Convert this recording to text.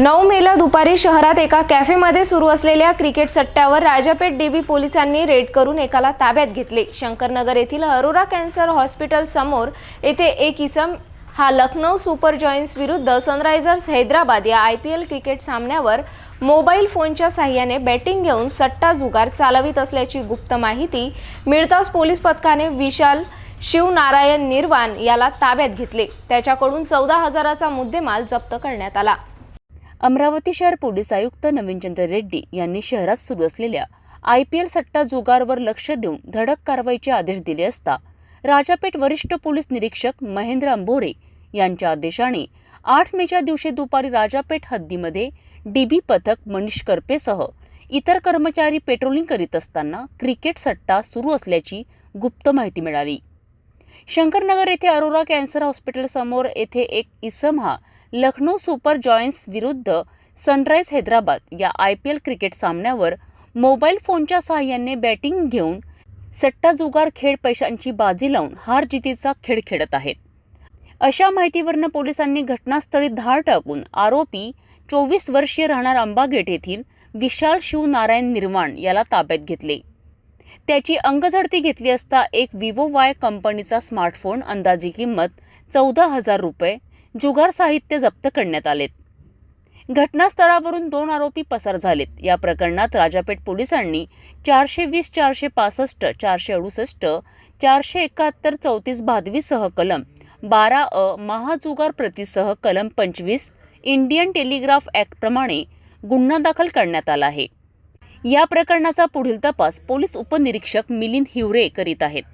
नऊ मेला दुपारी शहरात एका कॅफेमध्ये सुरू असलेल्या क्रिकेट सट्ट्यावर राजापेठ डीबी पोलिसांनी रेड करून एकाला ताब्यात घेतले. शंकरनगर येथील अरोरा कॅन्सर हॉस्पिटल समोर येथे एक इसम हा लखनौ सुपर जॉईन्स विरुद्ध सनरायझर्स हैदराबाद या आय पी एल क्रिकेट सामन्यावर मोबाईल फोनच्या साह्याने बॅटिंग घेऊन सट्टा जुगार चालवित असल्याची गुप्त माहिती मिळताच पोलीस पथकाने विशाल शिवनारायण निर्वाण याला ताब्यात घेतले. त्याच्याकडून चौदा हजाराचा मुद्देमाल जप्त करण्यात आला. अमरावती शहर पोलीस आयुक्त नवीनचंद्र रेड्डी यांनी शहरात सुरू असलेल्या आय पी एल सट्टा जुगारवर लक्ष देऊन धडक कारवाईचे आदेश दिले असता राजापेठ वरिष्ठ पोलीस निरीक्षक महेंद्र अंबोरे यांच्या आदेशाने आठ मेच्या दिवशी दुपारी राजापेठ हद्दीमध्ये डीबी पथक मनीष करपेसह इतर कर्मचारी पेट्रोलिंग करीत असताना क्रिकेट सट्टा सुरू असल्याची गुप्त माहिती मिळाली. शंकरनगर येथे अरोरा कॅन्सर हॉस्पिटल समोर येथे एक इसम हा लखनौ सुपर जॉयन्स विरुद्ध सनराईज हैदराबाद या आय पी एल क्रिकेट सामन्यावर मोबाईल फोनच्या सहाय्याने बॅटिंग घेऊन सट्टा जुगार खेळ पैशांची बाजी लावून हार जितीचा खेळ खेळत आहेत. अशा माहितीवरनं पोलिसांनी घटनास्थळी धाड टाकून आरोपी चोवीस वर्षीय राहणार अंबागेट येथील विशाल शिवनारायण निर्माण याला ताब्यात घेतले. त्याची अंगझडती घेतली असता एक विवो वाय कंपनीचा स्मार्टफोन अंदाजी किंमत चौदा हजार रुपये जुगार साहित्य जप्त करण्यात आलेत. घटनास्थळावरून दोन आरोपी पसार झालेत. या प्रकरणात राजापेठ पोलिसांनी चारशे वीस चारशे पासष्ट चारशे अडुसष्ट चारशे एकाहत्तर चौतीस बहादवीसह कलम बारा अ महाजुगार प्रतीसह कलम पंचवीस इंडियन टेलिग्राफ ॲक्टप्रमाणे गुन्हा दाखल करण्यात आला आहे. या प्रकरणाचा पुढील तपास पोलीस उपनिरीक्षक मिलिंद हिवरे करीत आहेत.